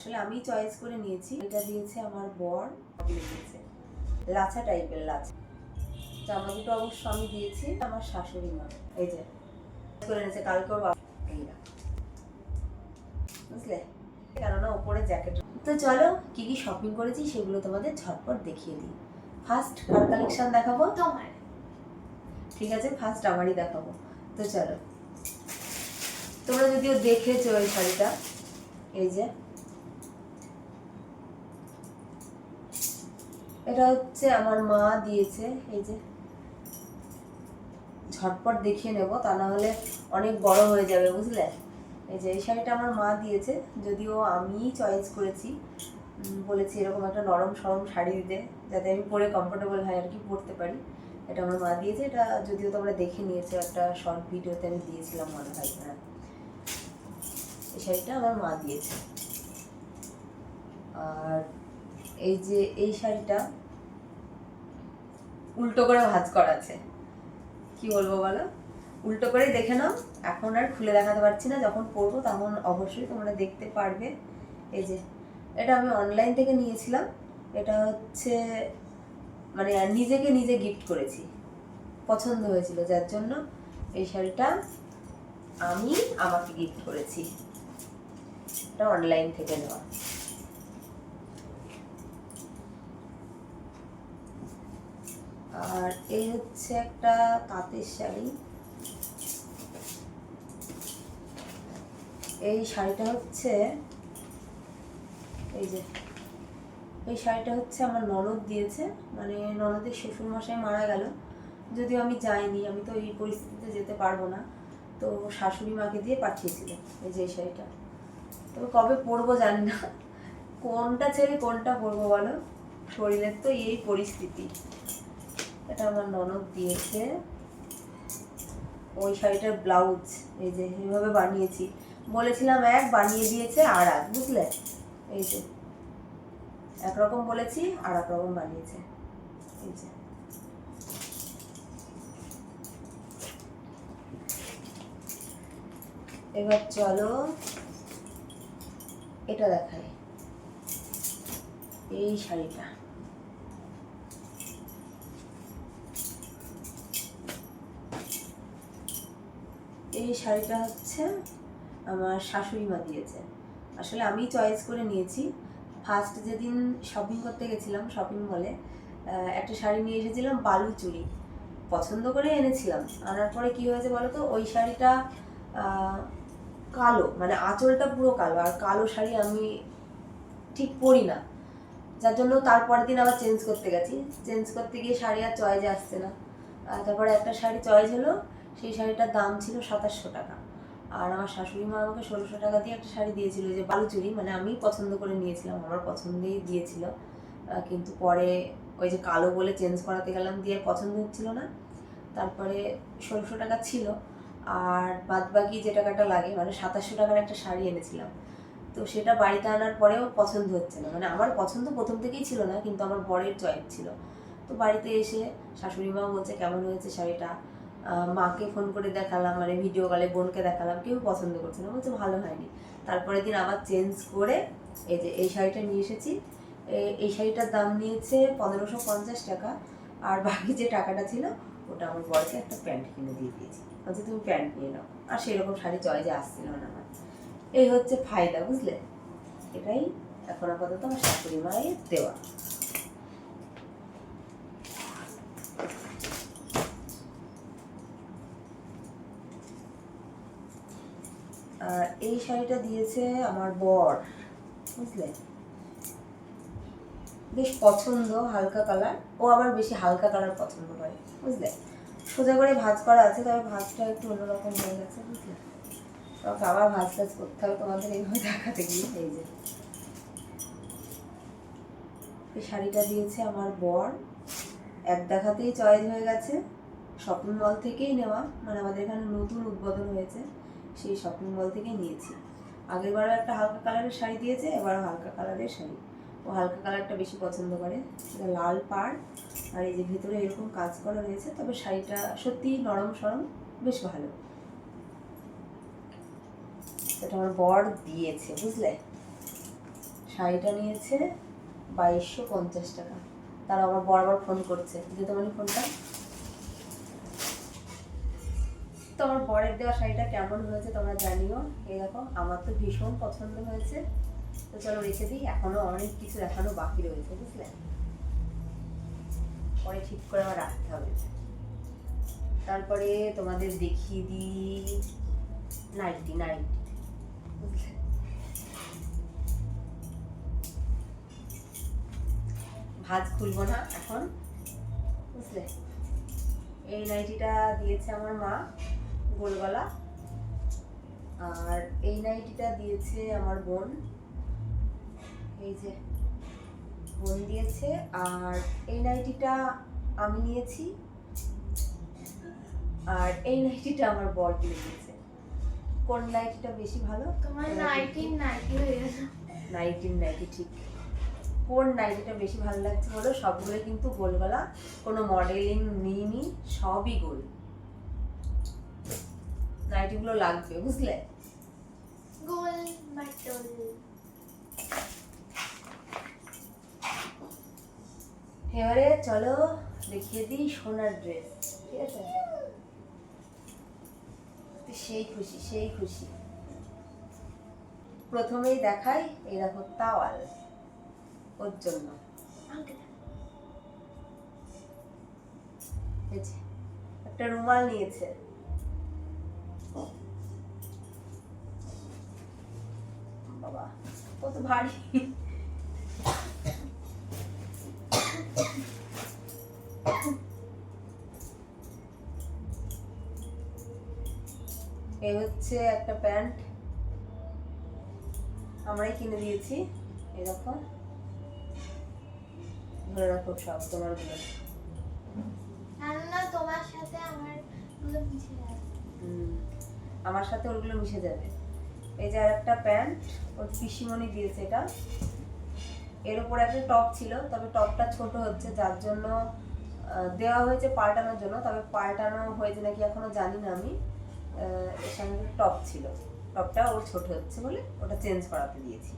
আসলে আমি চয়েস করে নিয়েছি। এটা দিয়েছে আমার বর। দিয়েছে। লাচা টাইপের লাচা জামা দুটো অবশ্য আমি দিয়েছি আমার শাশুড়ি মা। এই যে করে নিয়েছে কালকে ওর বুঝলে? কেননা ওপরে জ্যাকেট তো চলো কি কি শপিং করেছি সেগুলো তোমাদের ঝটপট দেখিয়ে দিই। ফার্স্ট কার কালেকশন দেখাবো? তোমার। ঠিক আছে ফার্স্ট আমারই দেখাবো। তো চলো। তোমরা যদিও দেখেছ ওই শাড়িটা এই যে। এটা হচ্ছে আমার মা দিয়েছে, এই যে। ঝটপট দেখিয়ে নেব, তা না হলে অনেক বড় হয়ে যাবে, বুঝলে? এই যে, এই শাড়িটা আমার মা দিয়েছে, যদিও আমি চয়েস করেছি। বলেছি এরকম একটা নরম সরম শাড়ি দিতে, যাতে আমি পরে কমফোর্টেবল হয় আর কি পরতে পারি। এটা আমার মা দিয়েছে, এটা যদিও তোমরা দেখে নিয়েছো, একটা শর্ট ভিডিওতে আমি দিয়েছিলাম মনে হয় হ্যাঁ। এই শাড়িটা আমার মা দিয়েছে। আর এই যে এই শাড়িটা উল্টো করে ভাজ করা আছে। কি বলব বলো? উল্টো করে দেখে নাও, এখন আর খুলে দেখাতে পারছি না, যখন পরবো তখন অবশ্যই তোমরা দেখতে পারবে। এই যে, এটা আমি অনলাইন থেকে নিয়েছিলাম। এটা হচ্ছে মানে নিজেকে নিজে গিফট করেছি। পছন্দ হয়েছিল, যার জন্য এই শাড়িটা আমি আমাকে গিফট করেছি। এটা অনলাইন থেকে নেওয়া। আর এই হচ্ছে একটা তাঁতের শাড়ি। এই শাড়িটা হচ্ছে, এই যে, এই শাড়িটা হচ্ছে আমার ননদ দিয়েছে। মানে ননদের শ্বশুর মশাই মারা গেল। যদিও আমি যাইনি, আমি তো এই পরিস্থিতিতে যেতে পারব না। তো শাশুড়ি মাকে দিয়ে পাঠিয়েছিল এই যে শাড়িটা। তবে কবে পরবো জানি না। কোনটা ছেড়ে কোনটা পরবো বলো? শরীরের তো এই পরিস্থিতি। এটা আমার ননদ দিয়েছে। ওই শাড়িটার ব্লাউজ, এই যে এইভাবে বানিয়েছি। বলেছিলাম এক, বানিয়ে দিয়েছে আর এক, বুঝলে? এই যে। একরকম বলেছি, আর এক রকম বানিয়েছে। এই যে। এবার চলো এটা দেখাই। এই শাড়িটা। এই শাড়িটা হচ্ছে আমার শাশুড়ি মা দিয়েছে। আসলে আমি চয়েস করে নিয়েছি। ফার্স্ট যেদিন শপিং করতে গেছিলাম শপিং মলে একটা শাড়ি নিয়ে এসেছিলাম বালু চুড়ি। পছন্দ করে এনেছিলাম। আনার পরে কি হয়েছে বলো তো ওই শাড়িটা কালো মানে আঁচলটা পুরো কালো। আর কালো শাড়ি আমি ঠিক পরি না। যার জন্য তারপরের দিন আবার চেঞ্জ করতে গেছি। চেঞ্জ করতে গিয়ে শাড়ি আর চয়েজে আসছে না। তারপরে একটা শাড়ি চয়েস হলো সেই শাড়িটার দাম ছিল সাতাশশো টাকা। আর আমার শাশুড়ি মা আমাকে ষোলোশো টাকা দিয়ে একটা শাড়ি দিয়েছিল যে বালুচুরি মানে আমি পছন্দ করে নিয়েছিলাম, আমার পছন্দেই দিয়েছিল। কিন্তু পরে ওই যে কালো বলে চেঞ্জ করাতে গেলাম দিয়ে পছন্দ হচ্ছিল না। তারপরে ষোলোশো টাকা ছিল, আর বাদ বাকি যে টাকাটা লাগে মানে সাতাশশো টাকার একটা শাড়ি এনেছিলাম। তো সেটা বাড়িতে আনার পরেও পছন্দ হচ্ছে না। মানে আমার পছন্দ প্রথম থেকেই ছিল না, কিন্তু আমার বরের চয়েস ছিল। তো বাড়িতে এসে শাশুড়ি মা বলছে, কেমন হয়েছে শাড়িটা? মাকে ফোন করে দেখালাম মানে ভিডিও কলে বোনকে দেখালাম, কেউ পছন্দ করছে না, বলছে ভালো হয়নি। তারপরের দিন আবার চেঞ্জ করে এই যে এই শাড়িটা নিয়ে এসেছি। এই শাড়িটার দাম নিয়েছে পনেরোশো পঞ্চাশ টাকা, আর বাকি যে টাকাটা ছিল, ওটা আমার বরকে একটা প্যান্ট কিনে দিয়ে দিয়েছি। বলছে, তুমি প্যান্ট নিয়ে নাও। আর সেরকম শাড়ি চয়েজে আসছিল না আমার। এই হচ্ছে ফায়দা, বুঝলে? এটাই এখন আপাতত আমার শাশুড়ি মায়ের দেওয়া। আর এই শাড়িটা দিয়েছে আমার বর, বুঝলে? বেশ পছন্দ, হালকা কালার ও আবার বেশি হালকা কালার পছন্দ করে, বুঝলে? সোজা করে ভাঁজ করা আছে, তবে ভাঁজটা একটু অন্যরকম হয়ে গেছে, বুঝলে? তবে আবার ভাঁজ টাজ করতে হবে, তোমাদের এইভাবে দেখাতে গিয়ে এই যে। এই শাড়িটা দিয়েছে আমার বর। এক দেখাতেই চয়েস হয়ে গেছে। শপিং মল থেকেই নেওয়া মানে আমাদের এখানে নতুন উদ্বোধন হয়েছে। সেই শপিং মল থেকেই নিয়েছি। আগেরবারও একটা হালকা কালারের শাড়ি দিয়েছে, এবারও হালকা কালারের শাড়ি। ও হালকা কালারটা বেশি পছন্দ করে। এটা লাল পাড়, আর এই যে ভেতরে এরকম কাজ করা রয়েছে, তবে শাড়িটা সত্যিই নরম সরম, বেশ ভালো। এটা আমার বর দিয়েছে, বুঝলে? শাড়িটা নিয়েছে বাইশশো পঞ্চাশ টাকা। তারা আবার বরাবর ফোন করছে যে তোমার ফোনটা তো আমার বরের দেওয়া শাড়িটা কেমন হয়েছে তোমরা জানিও। দেখো, আমার তো ভীষণ পছন্দ হয়েছে। তো চলো রেখে দিই, এখনও অনেক কিছু দেখানো বাকি রয়েছে, বুঝলে? পরে ঠিক করে আমার রাখতে হবে। তারপরে তোমাদের দেখিয়ে দিই নাইটি নাইটি বুঝলে? ভাজ খুলবো না এখন, বুঝলে? এই নাইটিটা দিয়েছে আমার মা। গোলগলা আর এই নাইটিটা দিয়েছে আমার বোন। এই যে বোন দিয়েছে। আর এই নাইটিটা আমি নিয়েছি। আর এই নাইটিটা আমার বর কিনে দিয়েছে। কোন নাইটিটা বেশি ভালো? তোমার নাইটিন নাইটি হয়ে গেছে। নাইটিন নাইটি ঠিক। কোন নাইটিটা বেশি ভালো লাগছে বলো? সবগুলোই কিন্তু গোল গলা কোনো মডেলিং নিইনি সবই গোল নাইটিগুলো লাগবে বুঝলে? গোল এবারে চলো দেখিয়ে দিই সোনার ড্রেস ঠিক আছে? সেই খুশি সেই খুশি। প্রথমেই দেখাই এই দেখো তাওয়াল ওর জন্য। একটা রুমাল নিয়েছে বাবা কত ভারী। এই হচ্ছে একটা প্যান্ট। আমরাই কিনে দিয়েছি এরকম ধরে রাখো সব তোমারগুলো। কেননা তোমার সাথে আমারগুলো মিশে যাবে। আমার সাথে ওগুলো মিশে যাবে। এই যে আর একটা প্যান্ট, ওর পিসিমণি দিয়েছে এটা। এর উপর একটা টপ ছিল, তবে টপটা ছোট হচ্ছে, যার জন্য দেওয়া হয়েছে পাল্টানোর জন্য, তবে পাল্টানো হয়েছে নাকি এখনও জানি না আমি। এর সঙ্গে টপ ছিল। টপটা ওর ছোট হচ্ছে বলে ওটা চেঞ্জ করাতে দিয়েছি।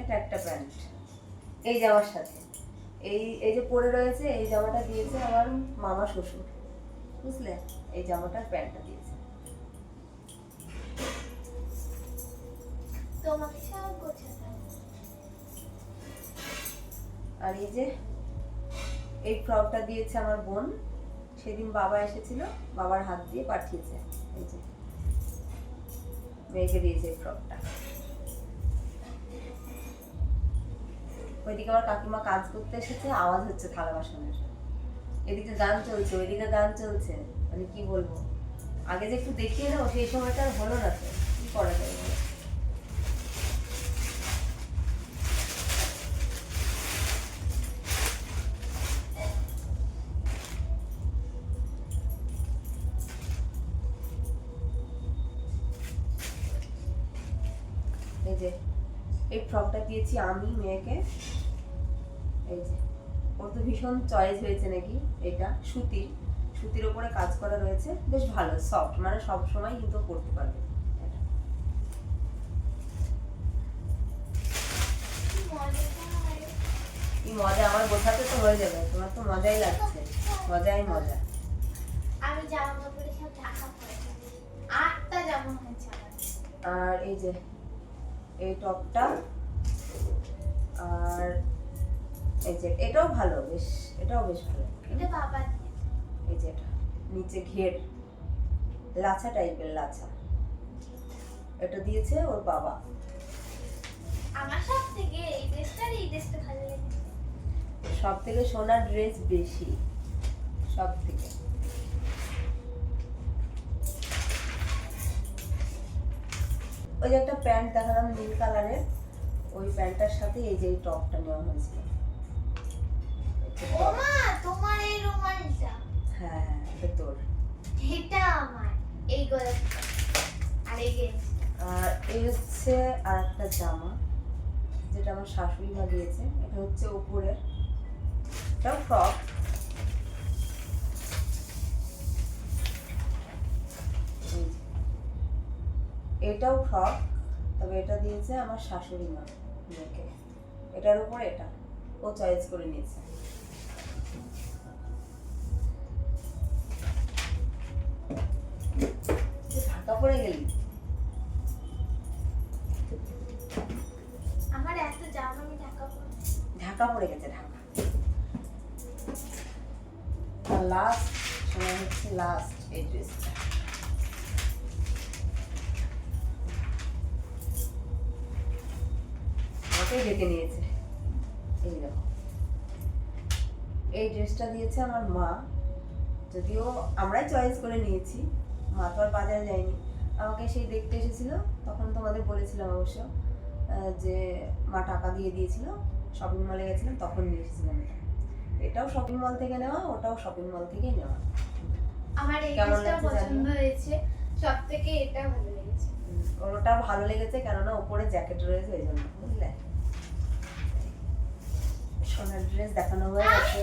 এটা একটা প্যান্ট। এই জামার সাথে। এই এই যে পরে রয়েছে, এই জামাটা দিয়েছে আমার মামা শ্বশুর। বুঝলে? এই জামাটার প্যান্টটা দিয়েছে। তোমাকে সব। আর এই যে, এই ফ্রকটা দিয়েছে আমার বোন। সেদিন বাবা এসেছিল, বাবার হাত দিয়ে পাঠিয়েছে। এই যে, মেয়েকে দিয়েছে এই ফ্রকটা। ওইদিকে আমার কাকিমা কাজ করতে এসেছে, আওয়াজ হচ্ছে থালা বাসনের। এদিকে গান চলছে, ওইদিকে গান চলছে। মানে কি বলব? আগে যে একটু দেখিয়ে দাও সেই সময়টা হলো না তো। কি করা যায়? দিয়েছি আমি মেয়েকে। এই যে ওর তো ভীষণ চয়েস হয়েছে নাকি এটা সুতির সুতির ওপরে কাজ করা রয়েছে বেশ ভালো সফট মানে সব সময় কিন্তু পরতে পারবে। কি মজা আমার বোঝাতে তো হয়ে যাবে তোমার তো মজাই লাগছে মজাই মজা। আমি জামা কাপড়ে সব ঢাকা পড়ে আটটা জামা হয়েছে আর এই যে এই টপটা আর এই যে এটাও ভালো বেশ এটাও বেশ ভালো। এটা বাবা এই যে এটা নিচে ঘের লাছা টাইপের লাছা। এটা দিয়েছে ওর বাবা। আমার সব থেকে এই ড্রেসটা এই ড্রেসটা ভালো লাগে সব থেকে সোনার ড্রেস বেশি সব থেকে ওই যে একটা প্যান্ট দেখালাম নীল কালারের। ওই প্যান্টটার সাথে এই যে টপটা নেওয়া হয়েছিল। ও মা তোমার এই রুমালটা হ্যাঁ এটা তোর। এটা আমার এই গোলাপটা আর এই আর এই হচ্ছে আর একটা জামা যেটা আমার শাশুড়ি মা দিয়েছে এটা হচ্ছে উপরের এটাও ফ্রক। এটাও ফ্রক তবে এটা দিয়েছে আমার শাশুড়ি মা। এটার উপর এটা। ও চয়েস করে নিয়েছে। ঢাকা পড়ে গেলি? আমার এত জামা আমি ঢাকা পরে ঢাকা পড়ে গেছে ঢাকা। লাস্ট সময় হচ্ছে লাস্ট এই ড্রেসটা আমাকে ডেকে নিয়েছে। এই দেখো। এই ড্রেসটা দিয়েছে আমার মা। যদিও আমরাই চয়েস করে নিয়েছি মা তো আর বাজারে যায়নি। আমাকে সেই দেখতে এসেছিল তখন তোমাদের বলেছিলাম অবশ্য যে মা টাকা দিয়ে দিয়েছিল শপিং মলে গেছিলাম তখন নিয়ে এসেছিলাম এটা এটাও শপিং মল থেকে নেওয়া ওটাও শপিং মল থেকেই নেওয়া। আমার এই ড্রেসটা পছন্দ হয়েছে সব থেকে এটা ভালো লেগেছে। ওটা ভালো লেগেছে কেননা উপরে জ্যাকেট রয়েছে ওই জন্য বুঝলে? সোনার ড্রেস দেখানো হয়ে গেছে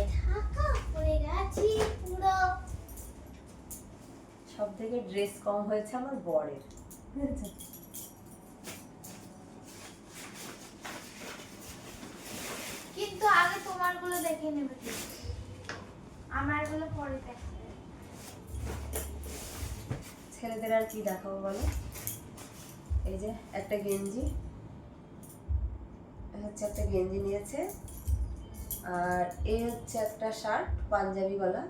সব থেকে ড্রেস কম হয়েছে আমার বরের। কিন্তু আগে তোমারগুলো দেখে নেবে কিন্তু। আমারগুলো পরে দেখবে ছেলেদের আর কি দেখাবো বলো? এই যে একটা গেঞ্জি। হচ্ছে একটা গেঞ্জি নিয়েছে। আর এই হচ্ছে একটা শার্ট পাঞ্জাবি গলা।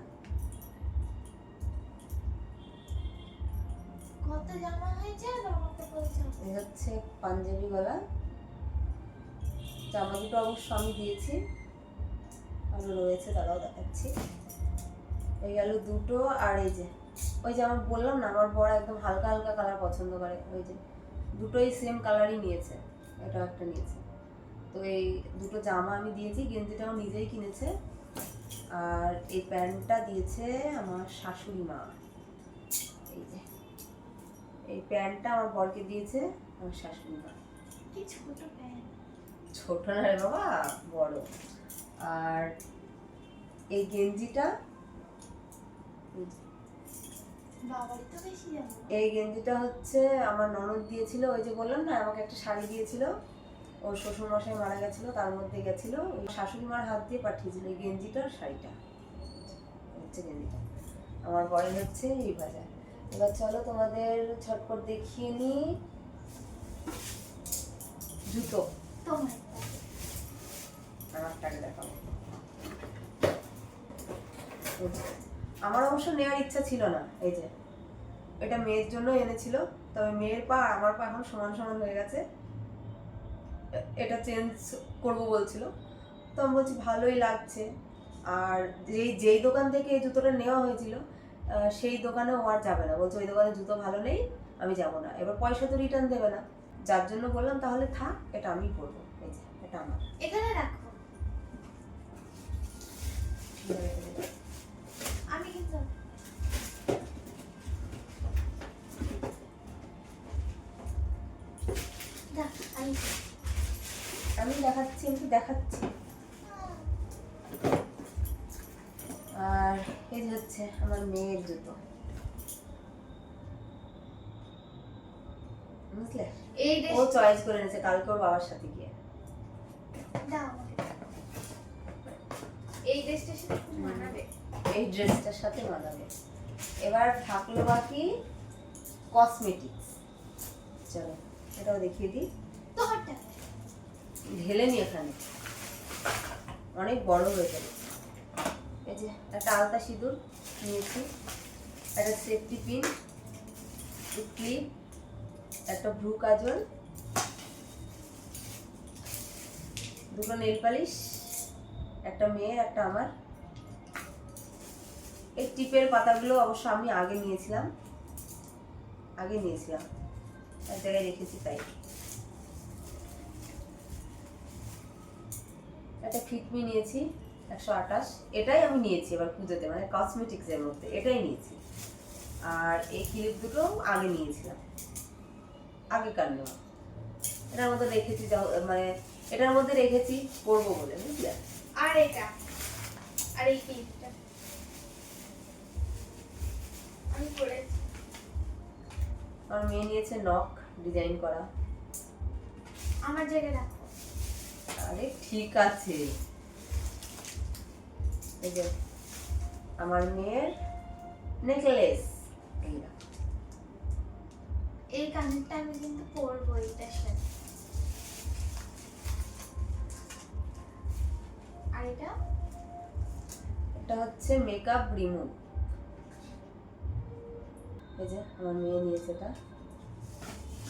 কত জামা হয়েছে এই হচ্ছে পাঞ্জাবি গলা। জামা দুটো অবশ্য আমি দিয়েছি। আরও রয়েছে তারাও দেখাচ্ছি। এই গেল দুটো আর এই যে ওই যে আমার বললাম না আমার বড় একদম হালকা হালকা কালার পছন্দ করে। ওই যে দুটোই সেম কালারই নিয়েছে। এটাও একটা নিয়েছে। তো এই দুটো জামা আমি দিয়েছি গেঞ্জিটাও নিজেই কিনেছে। আর এই প্যান্টটা দিয়েছে আমার শাশুড়ি মা। এই যে এই প্যান্টটা আমার বরকে দিয়েছে আমার শাশুড়ি মা। কি ছোট প্যান্ট। ছোট না রে বাবা বড়। আর এই গেঞ্জিটা এই গেঞ্জিটা হচ্ছে আমার ননদ দিয়েছিল ওই যে বললাম না আমাকে একটা শাড়ি দিয়েছিল। ওর শ্বশুর মশাই মারা গেছিল তার মধ্যে গেছিল। ওই শাশুড়ি মার হাত দিয়ে পাঠিয়েছিল এই গেঞ্জিটা আর শাড়িটা হচ্ছে গেঞ্জিটা। আমার বরের হচ্ছে এই বাজার। এবার চলো তোমাদের ছটপট দেখিয়ে নি জুতো। আমারটাকে দেখাবো। আমার অবশ্য নেওয়ার ইচ্ছা ছিল না এই যে। এটা মেয়ের জন্য এনেছিল তবে মেয়ের পা আর আমার পা এখন সমান সমান হয়ে গেছে। এটা চেঞ্জ করব বলছিল। তো আমি বলছি, ভালোই লাগছে। আর যেই যেই দোকান থেকে এই জুতোটা নেওয়া হয়েছিল সেই দোকানে ও আর যাবে না। বলছে, ওই দোকানে জুতো ভালো নেই, আমি যাব না। এবার পয়সা তো রিটার্ন দেবে না। যার জন্য বললাম, তাহলে থাক, এটা আমি যে, এটা আমার। এখানে রাখো। আমি কিন্তু আমি আমি দেখাচ্ছি আমি দেখাচ্ছি। আর এই হচ্ছে আমার মেয়ের জুতো। বুঝলে? এই ও চয়েস করে নিয়েছে কালকে ওর বাবার সাথে গিয়ে। দাও এই ড্রেসটার সাথে খুব মানাবে। এই ড্রেসটার সাথে মানাবে। এবার থাকল বাকি কসমেটিক্স চলো এটাও দেখিয়ে দিই। ঢেলে নি এখানে। অনেক বড় হয়ে যাবে। এই যে একটা আলতা সিঁদুর নিয়েছি, একটা সেফটি পিন ক্লিপ একটা ব্লু কাজল, দুটো নেল পালিশ একটা মেয়ের, একটা আমার। এই টিপের পাতাগুলো অবশ্য আমি আগে নিয়েছিলাম আগে নিয়েছিলাম। এক জায়গায় রেখেছি তাই। একটা ফিটমি নিয়েছি একশো আঠাশ। এটাই আমি নিয়েছি এবার পুজোতে মানে কসমেটিক্সের মধ্যে এটাই নিয়েছি। আর এই ক্লিপ দুটো আগে নিয়েছিলাম আগেকার নেওয়া। এটার মধ্যে রেখেছি মানে এটার মধ্যে রেখেছি করব বলে বুঝলে? আর এটা আর এই ক্লিপটা আমি করেছি। আমার মেয়ে নিয়েছে নখ ডিজাইন করা। আমার জায়গায় রাখো। আরে ঠিক আছে। এই যে আমার মেয়ের নেকলেস এই কানেরটা আমি কিন্তু পরবো এটার সাথে। আর এটা? এটা হচ্ছে মেকআপ রিমুভ এই যে আমার মেয়ে নিয়েছে এটা।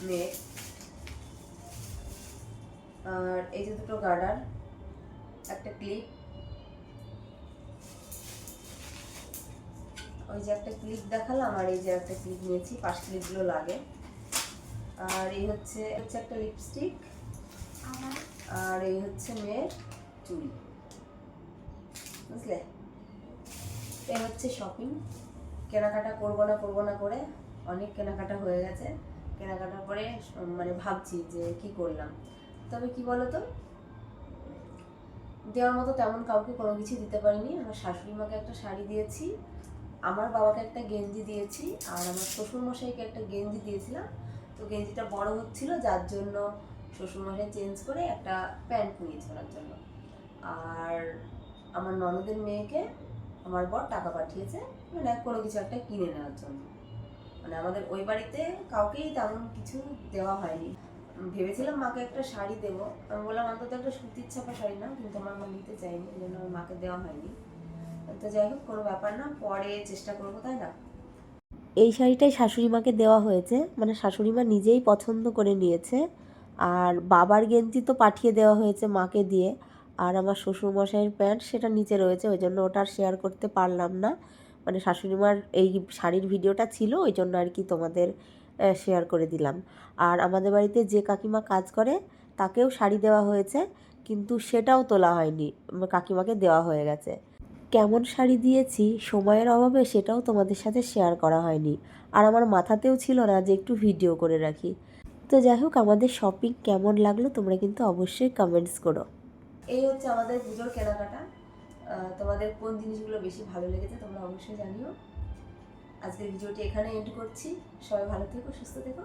মেয়ে। আর এই যে দুটো গার্ডার, একটা ক্লিপ। ওই যে একটা ক্লিপ দেখালাম আর এই যে একটা ক্লিপ নিয়েছি, পাশ ক্লিপগুলো লাগে। আর এই হচ্ছে হচ্ছে একটা লিপস্টিক আর এই হচ্ছে মেয়ের চুড়ি বুঝলে? এই হচ্ছে শপিং কেনাকাটা করব না করব না করে অনেক কেনাকাটা হয়ে গেছে। কেনাকাটা করে মানে ভাবছি যে কি করলাম। তবে কি বলো তো দেওয়ার মতো তেমন কাউকে কোনো কিছু দিতে পারিনি। আমার শাশুড়ি মাকে একটা শাড়ি দিয়েছি, আমার বাবাকে একটা গেঞ্জি দিয়েছি, আর আমার শ্বশুরমশাইকে একটা গেঞ্জি দিয়েছিলাম। তো গেঞ্জিটা বড় হচ্ছিল, যার জন্য শ্বশুরমশাই চেঞ্জ করে একটা প্যান্ট নিয়েছে ওনার জন্য। আর আমার ননদের মেয়েকে আমার বর টাকা পাঠিয়েছে মানে কোনো কিছু একটা কিনে নেওয়ার জন্য। মানে আমাদের ওই বাড়িতে কাউকেই তেমন কিছু দেওয়া হয়নি। ভেবেছিলাম মাকে একটা শাড়ি দেবো। আমি বললাম অন্তত একটা সুতির ছাপা শাড়ি না কিন্তু আমার মা নিতে চাইনি এই জন্য মাকে দেওয়া হয়নি। তো যাই হোক, কোনো ব্যাপার না, পরে চেষ্টা করব, তাই না? এই শাড়িটাই শাশুড়ি মাকে দেওয়া হয়েছে। মানে শাশুড়ি মা নিজেই পছন্দ করে নিয়েছে। আর বাবার গেঞ্জি তো পাঠিয়ে দেওয়া হয়েছে মাকে দিয়ে। আর আমার শ্বশুরমশাইয়ের প্যান্ট সেটা নিচে রয়েছে, ওই জন্য ওটা আর শেয়ার করতে পারলাম না। মানে শাশুড়ি মার এই শাড়ির ভিডিওটা ছিল, ওই জন্য আর কি তোমাদের শেয়ার করে দিলাম। আর আমাদের বাড়িতে যে কাকিমা কাজ করে, তাকেও শাড়ি দেওয়া হয়েছে, কিন্তু সেটাও তোলা হয়নি। কাকিমাকে দেওয়া হয়ে গেছে। কেমন শাড়ি দিয়েছি, সময়ের অভাবে সেটাও তোমাদের সাথে শেয়ার করা হয়নি। আর আমার মাথাতেও ছিল না যে একটু ভিডিও করে রাখি। তো যাই হোক, আমাদের শপিং কেমন লাগল তোমরা কিন্তু অবশ্যই কমেন্টস করো। এই হচ্ছে আমাদের পুজোর কেনাকাটা। তোমাদের কোন জিনিসগুলো বেশি ভালো লেগেছে তোমরা অবশ্যই জানিও। আজকের ভিডিওটি এখানে এন্ড করছি। সবাই ভালো থেকো সুস্থ থেকো।